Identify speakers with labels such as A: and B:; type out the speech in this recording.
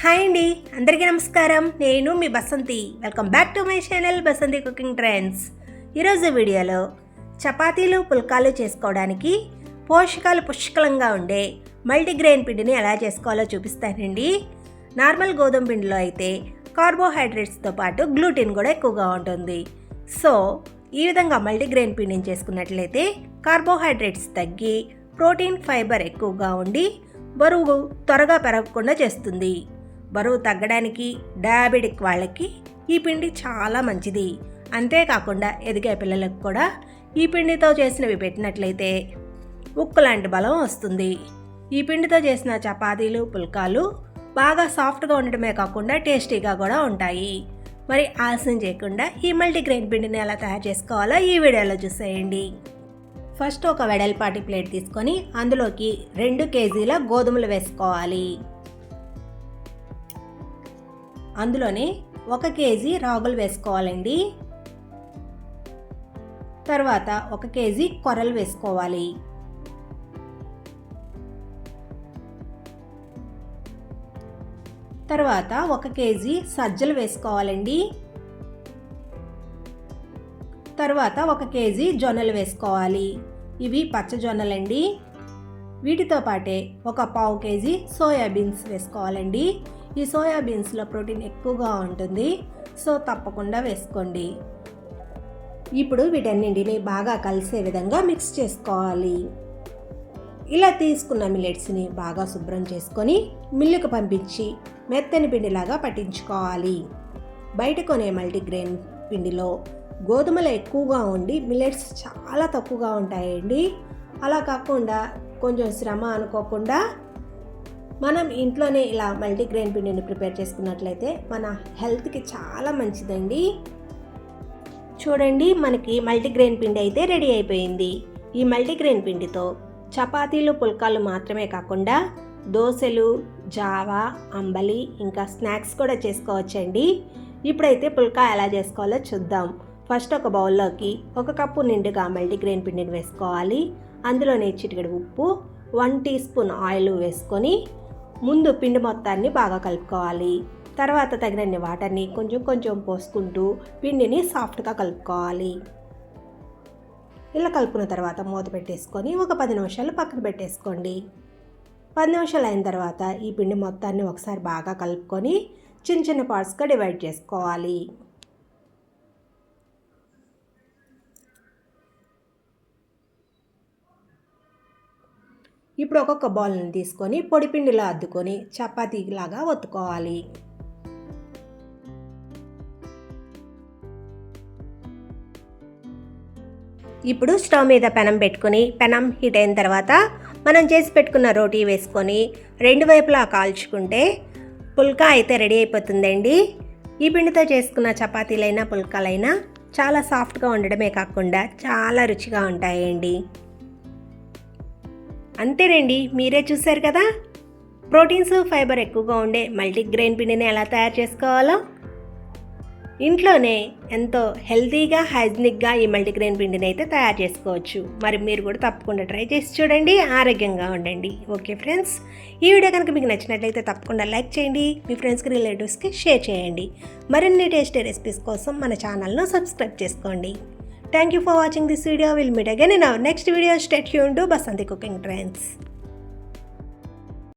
A: Hi అండి. అందరికీ నమస్కారం. నేను మీ Basanti. Welcome back to my channel Basanti cooking trends ఈరోజు వీడియోలో చపాతీలు పుల్కాలు చేసుకోవడానికి పోషకాలు పుష్కలంగా ఉండే మల్టీగ్రెయిన్ పిండిని ఎలా చేసుకోవాలో చూపిస్తానండి. నార్మల్ గోధుమ పిండిలో అయితే కార్బోహైడ్రేట్స్తో పాటు గ్లూటిన్ కూడా ఎక్కువగా ఉంటుంది. సో ఈ విధంగా మల్టీగ్రెయిన్ పిండిని చేసుకున్నట్లయితే కార్బోహైడ్రేట్స్ తగ్గి ప్రోటీన్ ఫైబర్ ఎక్కువగా ఉండి బరువు త్వరగా పెరగకుండా చేస్తుంది. బరువు తగ్గడానికి డయాబెటిక్ వాళ్ళకి ఈ పిండి చాలా మంచిది. అంతేకాకుండా ఎదిగే పిల్లలకు కూడా ఈ పిండితో చేసినవి పెట్టినట్లయితే ఉక్కు లాంటి బలం వస్తుంది. ఈ పిండితో చేసిన చపాతీలు పుల్కాలు బాగా సాఫ్ట్గా ఉండటమే కాకుండా టేస్టీగా కూడా ఉంటాయి. మరి ఆలస్యం చేయకుండా ఈ మల్టీగ్రెయిన్ పిండిని ఎలా తయారు చేసుకోవాలో ఈ వీడియోలో చూసేయండి. ఫస్ట్ ఒక వెడల్పాటి ప్లేట్ తీసుకొని అందులోకి రెండు కేజీల గోధుమలు వేసుకోవాలి. అందులోనే ఒక కేజీ రాగులు వేసుకోవాలండి. తర్వాత ఒక కేజీ కొర్రలు వేసుకోవాలి. తర్వాత ఒక కేజీ సజ్జలు వేసుకోవాలండి. తర్వాత ఒక కేజీ జొన్నలు వేసుకోవాలి. ఇవి పచ్చ జొన్నలండి. వీటితో పాటే ఒక పావు కేజీ సోయాబీన్స్ వేసుకోవాలండి. ఈ సోయాబీన్స్లో ప్రోటీన్ ఎక్కువగా ఉంటుంది సో తప్పకుండా వేసుకోండి. ఇప్పుడు వీటన్నింటిని బాగా కలిసే విధంగా మిక్స్ చేసుకోవాలి. ఇలా తీసుకున్న మిల్లెట్స్ని బాగా శుభ్రం చేసుకొని మిల్లుకు పంపించి మెత్తని పిండిలాగా పట్టించుకోవాలి. బయట కొనే మల్టీగ్రెయిన్ పిండిలో గోధుమలు ఎక్కువగా ఉండి మిల్లెట్స్ చాలా తక్కువగా ఉంటాయండి. అలా కాకుండా కొంచెం శ్రమ అనుకోకుండా మనం ఇంట్లోనే ఇలా మల్టీగ్రెయిన్ పిండిని ప్రిపేర్ చేసుకున్నట్లయితే మన హెల్త్కి చాలా మంచిదండి. చూడండి మనకి మల్టీగ్రెయిన్ పిండి అయితే రెడీ అయిపోయింది. ఈ మల్టీగ్రెయిన్ పిండితో చపాతీలు పుల్కాలు మాత్రమే కాకుండా దోశలు జావా అంబలి ఇంకా స్నాక్స్ కూడా చేసుకోవచ్చండి. ఇప్పుడైతే పుల్కా ఎలా చేసుకోవాలో చూద్దాం. ఫస్ట్ ఒక బౌల్లోకి ఒక కప్పు నిండుగా మల్టీగ్రెయిన్ పిండిని వేసుకోవాలి. అందులోనే చిటికెడు ఉప్పు వన్ టీ స్పూన్ ఆయిల్ వేసుకొని ముందు పిండి మొత్తాన్ని బాగా కలుపుకోవాలి. తర్వాత తగినన్ని వాటర్ని కొంచెం కొంచెం పోసుకుంటూ పిండిని సాఫ్ట్గా కలుపుకోవాలి. ఇలా కలుపుకున్న తర్వాత మూత పెట్టేసుకొని ఒక పది నిమిషాలు పక్కన పెట్టేసుకోండి. పది నిమిషాలు అయిన తర్వాత ఈ పిండి మొత్తాన్ని ఒకసారి బాగా కలుపుకొని చిన్న చిన్న పార్ట్స్గా డివైడ్ చేసుకోవాలి. ఇప్పుడు ఒక్కొక్క బౌల్ని తీసుకొని పొడిపిండిలా అద్దుకొని చపాతీలాగా ఒత్తుకోవాలి. ఇప్పుడు స్టవ్ మీద పెనం పెట్టుకొని పెనం హీట్ అయిన తర్వాత మనం చేసి పెట్టుకున్న రోటీ వేసుకొని రెండు వైపులా కాల్చుకుంటే పుల్కా అయితే రెడీ అయిపోతుందండి. ఈ పిండితో చేసుకున్న చపాతీలైనా పుల్కాలైనా చాలా సాఫ్ట్గా ఉండడమే కాకుండా చాలా రుచిగా ఉంటాయండి. అంతేనండి మీరే చూశారు కదా? ప్రోటీన్స్ ఫైబర్ ఎక్కువగా ఉండే మల్టీగ్రెయిన్ పిండిని ఎలా తయారు చేసుకోవాలో? ఇంట్లోనే ఎంతో హెల్తీగా హైజనిక్గా ఈ మల్టీగ్రెయిన్ పిండిని అయితే తయారు చేసుకోవచ్చు. మరి మీరు కూడా తప్పకుండా ట్రై చేసి చూడండి ఆరోగ్యంగా ఉండండి. ఓకే ఫ్రెండ్స్ ఈ వీడియో కనుక మీకు నచ్చినట్లయితే తప్పకుండా లైక్ చేయండి మీ ఫ్రెండ్స్కి రిలేటివ్స్కి షేర్ చేయండి. మరిన్ని టేస్టీ రెసిపీస్ కోసం మన ఛానల్ను సబ్స్క్రైబ్ చేసుకోండి. Thank you for watching this video. We'll meet again in our next video. Stay tuned to Basanti Cooking Trends.